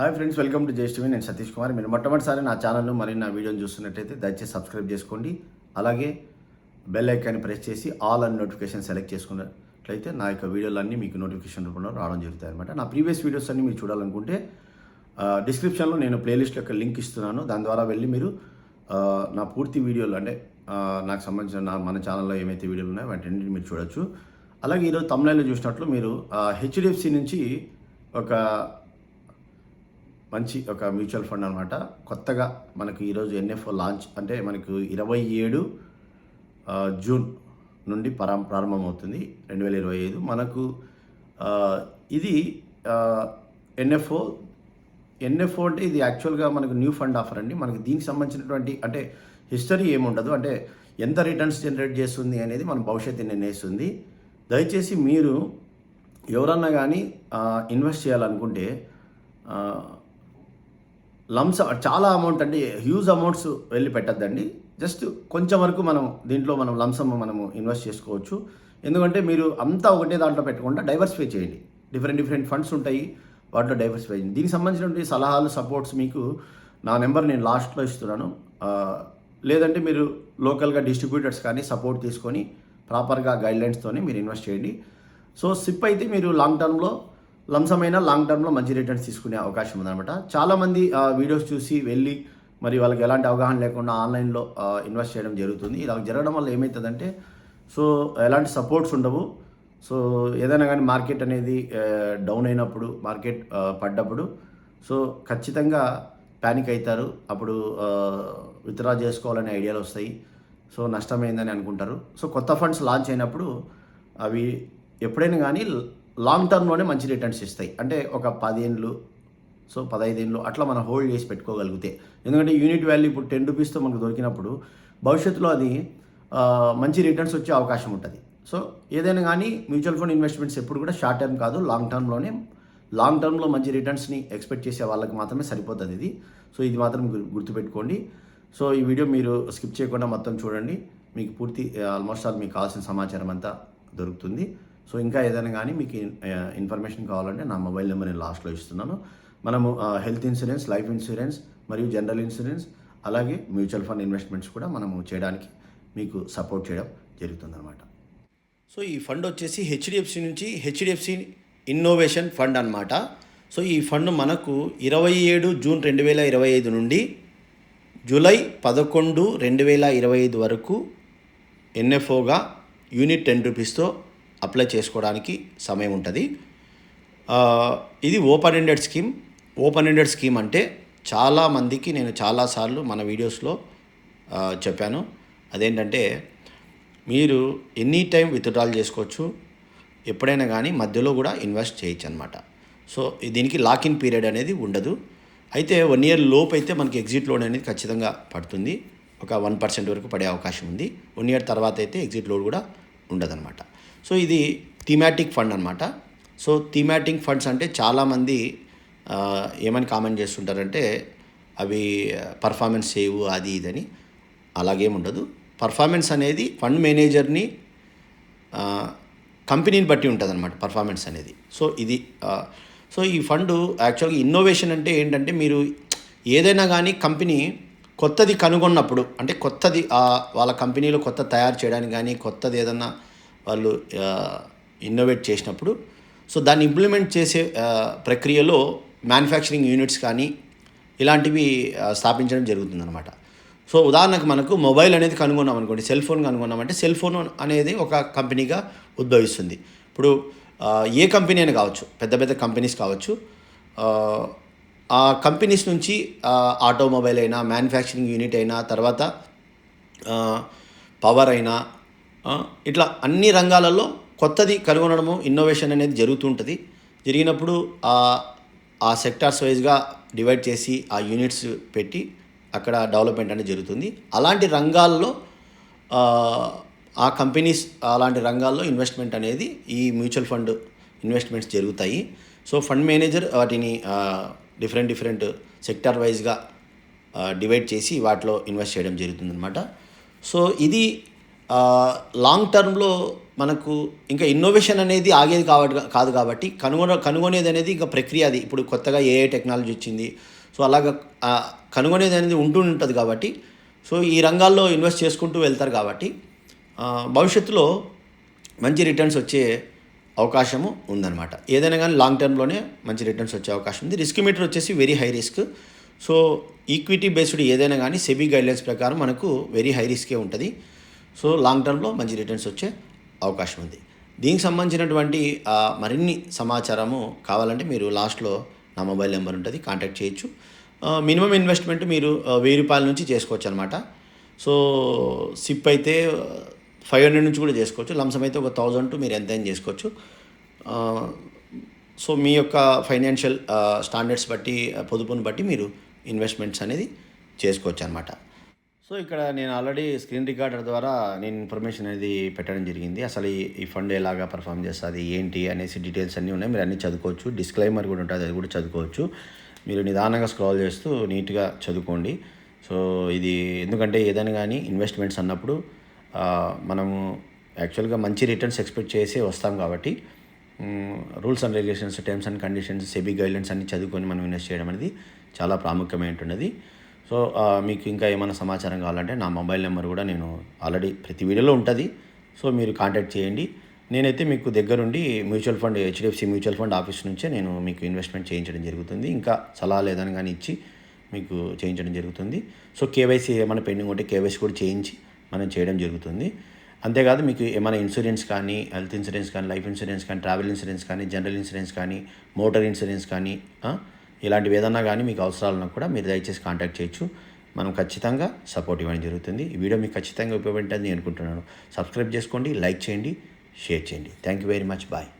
Hi friends welcome to జేస్ట్ నేను సతీష్ కుమార్. మీరు మొట్టమొదటిసారి నా ఛానల్ను మరియు నా వీడియోని చూస్తున్నట్టయితే దయచేసి సబ్స్క్రైబ్ చేసుకోండి. అలాగే బెల్ ఐకాన్ని ప్రెస్ చేసి ఆల్ అండ్ నోటిఫికేషన్ సెలెక్ట్ చేసుకున్నట్లయితే నా యొక్క వీడియోలన్నీ మీకు నోటిఫికేషన్ రూపంలో రావడం జరుగుతాయి అనమాట నా ప్రీవియస్ వీడియోస్ అన్ని మీరు చూడాలనుకుంటే డిస్క్రిప్షన్లో నేను ప్లేలిస్ట్ యొక్క లింక్ ఇస్తున్నాను. దాని ద్వారా వెళ్ళి మీరు నా పూర్తి వీడియోలు అంటే నాకు సంబంధించిన నా మన ఛానల్లో ఏమైతే వీడియోలు ఉన్నాయో వాటిని మీరు చూడొచ్చు. అలాగే ఈరోజు తమిళనాడులో చూసినట్లు మీరు హెచ్డిఎఫ్సి నుంచి ఒక మంచి ఒక మ్యూచువల్ ఫండ్ అనమాట కొత్తగా మనకు ఈరోజు ఎన్ఎఫ్ఓ లాంచ్ అంటే మనకు ఇరవై ఏడు జూన్ నుండి ప్రారం ప్రారంభమవుతుంది రెండు వేల ఇరవై ఐదు. మనకు ఇది ఎన్ఎఫ్ఓ ఎన్ఎఫ్ఓ అంటే ఇది యాక్చువల్గా మనకు న్యూ ఫండ్ ఆఫర్ అండి. మనకి దీనికి సంబంధించినటువంటి అంటే హిస్టరీ ఏముండదు. అంటే ఎంత రిటర్న్స్ జనరేట్ చేస్తుంది అనేది మన భవిష్యత్తు నిర్ణయిస్తుంది. దయచేసి మీరు ఎవరన్నా కానీ ఇన్వెస్ట్ చేయాలనుకుంటే లంప్స్ లంస చాలా అమౌంట్ అంటే హ్యూజ్ అమౌంట్స్ వెళ్ళి పెట్టద్దండి. జస్ట్ కొంచెం వరకు మనం దీంట్లో మనం లంసమ్ మనము ఇన్వెస్ట్ చేసుకోవచ్చు. ఎందుకంటే మీరు అంతా ఒకటే దాంట్లో పెట్టకుండా డైవర్సిఫై చేయండి. డిఫరెంట్ డిఫరెంట్ ఫండ్స్ ఉంటాయి వాటిలో డైవర్సిఫై చేయండి. దీనికి సంబంధించినటువంటి సలహాలు సపోర్ట్స్ మీకు నా నెంబర్ నేను లాస్ట్లో ఇస్తున్నాను. లేదంటే మీరు లోకల్గా డిస్ట్రిబ్యూటర్స్ కానీ సపోర్ట్ తీసుకొని ప్రాపర్గా గైడ్లైన్స్తోనే మీరు ఇన్వెస్ట్ చేయండి. సో సిప్ అయితే మీరు లాంగ్ టర్మ్లో లంసమైన లాంగ్ టర్మ్లో మంచి రిటర్న్స్ తీసుకునే అవకాశం ఉందన్నమాట. చాలామంది వీడియోస్ చూసి వెళ్ళి మరి వాళ్ళకి ఎలాంటి అవగాహన లేకుండా ఆన్లైన్లో ఇన్వెస్ట్ చేయడం జరుగుతుంది. ఇలా జరగడం వల్ల ఏమవుతుందంటే సో ఎలాంటి సపోర్ట్స్ ఉండవు. సో ఏదైనా కానీ మార్కెట్ అనేది డౌన్ అయినప్పుడు మార్కెట్ పడ్డప్పుడు సో ఖచ్చితంగా ప్యానిక్ అవుతారు అప్పుడు విత్డ్రా చేసుకోవాలనే ఐడియాలు వస్తాయి. సో నష్టమైందని అనుకుంటారు. సో కొత్త ఫండ్స్ లాంచ్ అయినప్పుడు అవి ఎప్పుడైనా కానీ లాంగ్ టర్మ్లోనే మంచి రిటర్న్స్ ఇస్తాయి. అంటే ఒక పదేళ్ళు సో పదహైదేళ్ళు అట్లా మనం హోల్డ్ చేసి పెట్టుకోగలిగితే. ఎందుకంటే యూనిట్ వాల్యూ ఇప్పుడు టెన్ రూపీస్తో మనకు దొరికినప్పుడు భవిష్యత్తులో అది మంచి రిటర్న్స్ వచ్చే అవకాశం ఉంటుంది. సో ఏదైనా కానీ మ్యూచువల్ ఫండ్ ఇన్వెస్ట్మెంట్స్ ఎప్పుడు కూడా షార్ట్ టర్మ్ కాదు లాంగ్ టర్మ్లోనే లాంగ్ టర్మ్లో మంచి రిటర్న్స్ని ఎక్స్పెక్ట్ చేసే వాళ్ళకి మాత్రమే సరిపోతుంది ఇది. సో ఇది మాత్రం గుర్తుపెట్టుకోండి. సో ఈ వీడియో మీరు స్కిప్ చేయకుండా మొత్తం చూడండి. మీకు పూర్తి ఆల్మోస్ట్ ఆల్ మీకు కావాల్సిన సమాచారం అంతా దొరుకుతుంది. సో ఇంకా ఏదైనా కానీ మీకు ఇన్ఫర్మేషన్ కావాలంటే నా మొబైల్ నెంబర్ నేను లాస్ట్లో ఇస్తున్నాను. మనము హెల్త్ ఇన్సూరెన్స్ లైఫ్ ఇన్సూరెన్స్ మరియు జనరల్ ఇన్సూరెన్స్ అలాగే మ్యూచువల్ ఫండ్ ఇన్వెస్ట్మెంట్స్ కూడా మనము చేయడానికి మీకు సపోర్ట్ చేయడం జరుగుతుందన్నమాట. సో ఈ ఫండ్ వచ్చేసి హెచ్డిఎఫ్సి నుంచి హెచ్డిఎఫ్సి ఇన్నోవేషన్ ఫండ్ అన్నమాట. సో ఈ ఫండ్ మనకు ఇరవై ఏడు జూన్ రెండు వేల ఇరవై ఐదు నుండి జూలై పదకొండు రెండు వేల ఇరవై ఐదు వరకు ఎన్ఎఫ్ఓగా యూనిట్ టెన్ రూపీస్తో అప్లై చేసుకోవడానికి సమయం ఉంటుంది. ఇది open ended scheme. Open ended scheme అంటే చాలామందికి నేను చాలాసార్లు మన వీడియోస్లో చెప్పాను. అదేంటంటే మీరు ఎనీ టైం విత్డ్రాల్ చేసుకోవచ్చు. ఎప్పుడైనా కానీ మధ్యలో కూడా ఇన్వెస్ట్ చేయొచ్చు అనమాట సో దీనికి లాక్ ఇన్ పీరియడ్ అనేది ఉండదు. అయితే వన్ ఇయర్ లోపు అయితే మనకి ఎగ్జిట్ లోన్ అనేది ఖచ్చితంగా పడుతుంది. ఒక వన్ పర్సెంట్ వరకు పడే అవకాశం ఉంది. వన్ ఇయర్ తర్వాత అయితే ఎగ్జిట్ లోన్ కూడా ఉండదన్నమాట. సో ఇది థీమాటిక్ ఫండ్ అనమాట సో థీమాటిక్ ఫండ్స్ అంటే చాలామంది ఏమని కామెంట్ చేస్తుంటారంటే అవి పర్ఫార్మెన్స్ సేవు అది ఇదని. అలాగేం ఉండదు. పర్ఫార్మెన్స్ అనేది ఫండ్ మేనేజర్ని కంపెనీని బట్టి ఉంటుంది అనమాట పర్ఫార్మెన్స్ అనేది. సో ఇది సో ఈ ఫండ్ యాక్చువల్గా ఇన్నోవేషన్ అంటే ఏంటంటే మీరు ఏదైనా కానీ కంపెనీ కొత్తది కనుగొన్నప్పుడు అంటే కొత్తది వాళ్ళ కంపెనీలో కొత్త తయారు చేయడానికి కానీ కొత్తది ఏదన్నా వాళ్ళు ఇన్నోవేట్ చేసినప్పుడు. సో దాన్ని ఇంప్లిమెంట్ చేసే ప్రక్రియలో మ్యానుఫ్యాక్చరింగ్ యూనిట్స్ కానీ ఇలాంటివి స్థాపించడం జరుగుతుందన్నమాట. సో ఉదాహరణకు మనకు మొబైల్ అనేది కనుగొన్నాం అనుకోండి సెల్ ఫోన్ కనుగొన్నామంటే సెల్ ఫోన్ అనేది ఒక కంపెనీగా ఉద్భవిస్తుంది. ఇప్పుడు ఏ కంపెనీ అయినా కావచ్చు పెద్ద పెద్ద కంపెనీస్ కావచ్చు ఆ, కంపెనీస్ నుంచి ఆటోమొబైల్ అయినా మ్యానుఫ్యాక్చరింగ్ యూనిట్ అయినా తర్వాత పవర్ అయినా ఇట్లా అన్ని రంగాలలో కొత్తది కనుగొనడము ఇన్నోవేషన్ అనేది జరుగుతుంటుంది. జరిగినప్పుడు ఆ ఆ సెక్టార్స్ వైజ్గా డివైడ్ చేసి ఆ యూనిట్స్ పెట్టి అక్కడ డెవలప్మెంట్ అనేది జరుగుతుంది. అలాంటి రంగాల్లో ఆ, ఆ కంపెనీస్ అలాంటి రంగాల్లో ఇన్వెస్ట్మెంట్ అనేది ఈ మ్యూచువల్ ఫండ్ ఇన్వెస్ట్మెంట్స్ జరుగుతాయి. సో ఫండ్ మేనేజర్ వాటిని డిఫరెంట్ డిఫరెంట్ సెక్టార్ వైజ్గా డివైడ్ చేసి వాటిలో ఇన్వెస్ట్ చేయడం జరుగుతుందన్నమాట. సో ఇది లాంగ్ టర్మ్లో మనకు ఇంకా ఇన్నోవేషన్ అనేది ఆగేది కాబట్టి కాదు కాబట్టి కనుగొన కనుగొనేది అనేది ఇంకా ప్రక్రియ అది. ఇప్పుడు కొత్తగా ఏఏ టెక్నాలజీ వచ్చింది. సో అలాగా కనుగొనేది అనేది ఉంటూ ఉంటుంది కాబట్టి సో ఈ రంగాల్లో ఇన్వెస్ట్ చేసుకుంటూ వెళ్తారు కాబట్టి భవిష్యత్తులో మంచి రిటర్న్స్ వచ్చే అవకాశము ఉందన్నమాట. ఏదైనా కానీ లాంగ్ టర్మ్లోనే మంచి రిటర్న్స్ వచ్చే అవకాశం ఉంది. రిస్క్ మీటర్ వచ్చేసి very high risk so equity based ఏదైనా కానీ సెబీ గైడ్లైన్స్ ప్రకారం మనకు వెరీ హై రిస్కే ఉంటుంది. సో లాంగ్ టర్మ్లో మంచి రిటర్న్స్ వచ్చే అవకాశం ఉంది. దీనికి సంబంధించినటువంటి మరిన్ని సమాచారము కావాలంటే మీరు లాస్ట్లో నా మొబైల్ నెంబర్ ఉంటుంది కాంటాక్ట్ చేయొచ్చు. మినిమం ఇన్వెస్ట్మెంట్ మీరు వెయ్యి రూపాయల నుంచి చేసుకోవచ్చు అనమాట సో సిప్ అయితే ఫైవ్ హండ్రెడ్ నుంచి కూడా చేసుకోవచ్చు. లంసం అయితే ఒక థౌజండ్ టు మీరు ఎంతైనా చేసుకోవచ్చు. సో మీ యొక్క ఫైనాన్షియల్ స్టాండర్డ్స్ బట్టి పొదుపును బట్టి మీరు ఇన్వెస్ట్మెంట్స్ అనేది చేసుకోవచ్చు అనమాట సో ఇక్కడ నేను ఆల్రెడీ స్క్రీన్ రికార్డర్ ద్వారా నేను ఇన్ఫర్మేషన్ అనేది పెట్టడం జరిగింది. అసలు ఈ ఫండ్ ఎలాగా పర్ఫామ్ చేస్తుంది ఏంటి అనేసి డీటెయిల్స్ అన్నీ ఉన్నాయి. మీరు అన్నీ చదువుకోవచ్చు. డిస్క్లైమర్ కూడా ఉంటుంది అది కూడా చదువుకోవచ్చు. మీరు నిదానంగా స్క్రాల్ చేస్తూ నీట్గా చదువుకోండి. సో ఇది ఎందుకంటే ఏదైనా కానీ ఇన్వెస్ట్మెంట్స్ అన్నప్పుడు మనము యాక్చువల్గా మంచి రిటర్న్స్ ఎక్స్పెక్ట్ చేసి వస్తాం కాబట్టి rules and regulations terms and conditions SEBI guidelines అన్ని చదువుకొని మనం ఇన్వెస్ట్ చేయడం అనేది చాలా ప్రాముఖ్యమైనటువంటిది. సో మీకు ఇంకా ఏమైనా సమాచారం కావాలంటే నా మొబైల్ నెంబర్ కూడా నేను ఆల్రెడీ ప్రతి వీడియోలో ఉంటుంది. సో మీరు కాంటాక్ట్ చేయండి. నేనైతే మీకు దగ్గరుండి mutual fund HDFC mutual fund office నుంచే నేను మీకు ఇన్వెస్ట్మెంట్ చేయించడం జరుగుతుంది. ఇంకా సలహా లేదని కానీ ఇచ్చి మీకు చేయించడం జరుగుతుంది. సో కేవైసీ ఏమైనా పెండింగ్ ఉంటే కేవైసీ కూడా చేయించి మనం చేయడం జరుగుతుంది. అంతేకాదు మీకు ఏమైనా ఇన్సూరెన్స్ కానీ హెల్త్ ఇన్సూరెన్స్ కానీ లైఫ్ ఇన్సూరెన్స్ కానీ ట్రావెల్ ఇన్సూరెన్స్ కానీ జనరల్ ఇన్సూరెన్స్ కానీ మోటార్ ఇన్సూరెన్స్ కానీ ఇలాంటివి ఏదన్నా కానీ మీకు అవసరాలను కూడా మీరు దయచేసి కాంటాక్ట్ చేయొచ్చు. మనం ఖచ్చితంగా సపోర్ట్ ఇవ్వడం జరుగుతుంది. ఈ వీడియో మీకు ఖచ్చితంగా ఉపయోగపడుతుంది అనుకుంటున్నాను. సబ్స్క్రైబ్ చేసుకోండి లైక్ చేయండి షేర్ చేయండి. Thank you very much. Bye.